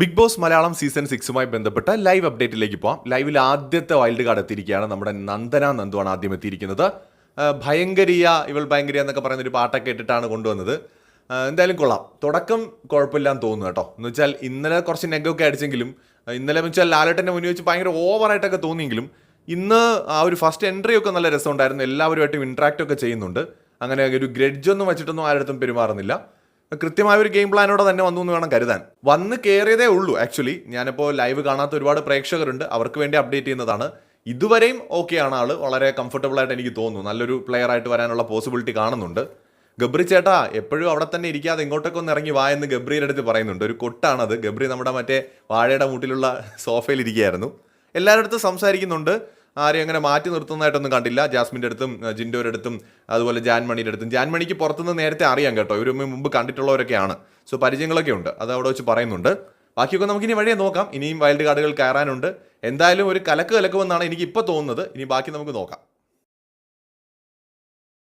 Big boss Malayalam season സിക്സുമായി ബന്ധപ്പെട്ട live അപ്ഡേറ്റിലേക്ക് പോവാം. ലൈവിൽ ആദ്യത്തെ വൈൽഡ് കാർഡ് എത്തിയിരിക്കുകയാണ് നമ്മുടെ നന്ദന നന്ദുവാണ് ആദ്യം എത്തിയിരിക്കുന്നത്. ഭയങ്കരിയ ഇവൾ ഭയങ്കരിയ എന്നൊക്കെ പറയുന്ന ഒരു പാട്ടൊക്കെ ഇട്ടിട്ടാണ് കൊണ്ടുവന്നത്. എന്തായാലും കൊള്ളാം. തുടക്കം കുഴപ്പമില്ലാന്ന് തോന്നുന്നു കേട്ടോ. എന്ന് വെച്ചാൽ ഇന്നലെ കുറച്ച് നെഗൊക്കെ അടിച്ചെങ്കിലും ഇന്നലെ എന്ന് വെച്ചാൽ ലാലേട്ടന്റെ മുന്നിൽ വെച്ച് ഭയങ്കര ഓവറായിട്ടൊക്കെ തോന്നിയെങ്കിലും ഇന്ന് ആ ഒരു ഫസ്റ്റ് എൻട്രി ഒക്കെ നല്ല രസമുണ്ടായിരുന്നു. എല്ലാവരുമായിട്ടും ഇൻട്രാക്റ്റ് ഒക്കെ ചെയ്യുന്നുണ്ട്. അങ്ങനെ ഒരു ഗ്രഡ്ജ് ഒന്നും വെച്ചിട്ടൊന്നും ആരുടെ അടുത്തും പെരുമാറുന്നില്ല. കൃത്യമായ ഒരു ഗെയിം പ്ലാനോടെ തന്നെ വന്നു എന്ന് വേണം കരുതാൻ. വന്ന് കയറിയതേ ഉള്ളൂ. ആക്ച്വലി ഞാനിപ്പോൾ ലൈവ് കാണാത്ത ഒരുപാട് പ്രേക്ഷകരുണ്ട്. അവർക്ക് വേണ്ടി അപ്ഡേറ്റ് ചെയ്യുന്നതാണ്. ഇതുവരെയും ഓക്കെ ആണ് ആൾ. വളരെ കംഫർട്ടബിൾ ആയിട്ട് എനിക്ക് തോന്നുന്നു. നല്ലൊരു പ്ലെയർ ആയിട്ട് വരാനുള്ള പോസിബിലിറ്റി കാണുന്നുണ്ട്. ഗബ്രി ചേട്ടാ എപ്പോഴും അവിടെ തന്നെ ഇരിക്കാതെ ഇങ്ങോട്ടൊക്കെ ഒന്ന് ഇറങ്ങി വാ എന്ന് ഗബ്രിയുടെ അടുത്ത് പറയുന്നുണ്ട്. ഒരു കൊട്ടാണത്. ഗബ്രി നമ്മുടെ മറ്റേ വാഴയുടെ മൂട്ടിലുള്ള സോഫയിൽ ഇരിക്കുകയായിരുന്നു. എല്ലാവരുടെ അടുത്ത് സംസാരിക്കുന്നുണ്ട്. ആരെയും അങ്ങനെ മാറ്റി നിർത്തുന്നതായിട്ടൊന്നും കണ്ടില്ല. ജാസ്മിന്റെ അടുത്തും ജിൻഡോയുടെ അടുത്തും അതുപോലെ ജാൻമണിയുടെ അടുത്തും. ജാൻമണിക്ക് പുറത്തുനിന്ന് നേരത്തെ അറിയാം കേട്ടോ. ഇവർ മുമ്പ് കണ്ടിട്ടുള്ളവരൊക്കെയാണ്. സോ പരിചയങ്ങളൊക്കെ ഉണ്ട് അത് അവിടെ വെച്ച് പറയുന്നുണ്ട്. ബാക്കിയൊക്കെ നമുക്ക് ഇനി വഴിയെ നോക്കാം. ഇനിയും വൈൽഡ് കാർഡുകൾ കയറാനുണ്ട്. എന്തായാലും ഒരു കലക്ക് കലക്കുമെന്നാണ് എനിക്ക് ഇപ്പോൾ തോന്നുന്നത്. ഇനി ബാക്കി നമുക്ക് നോക്കാം.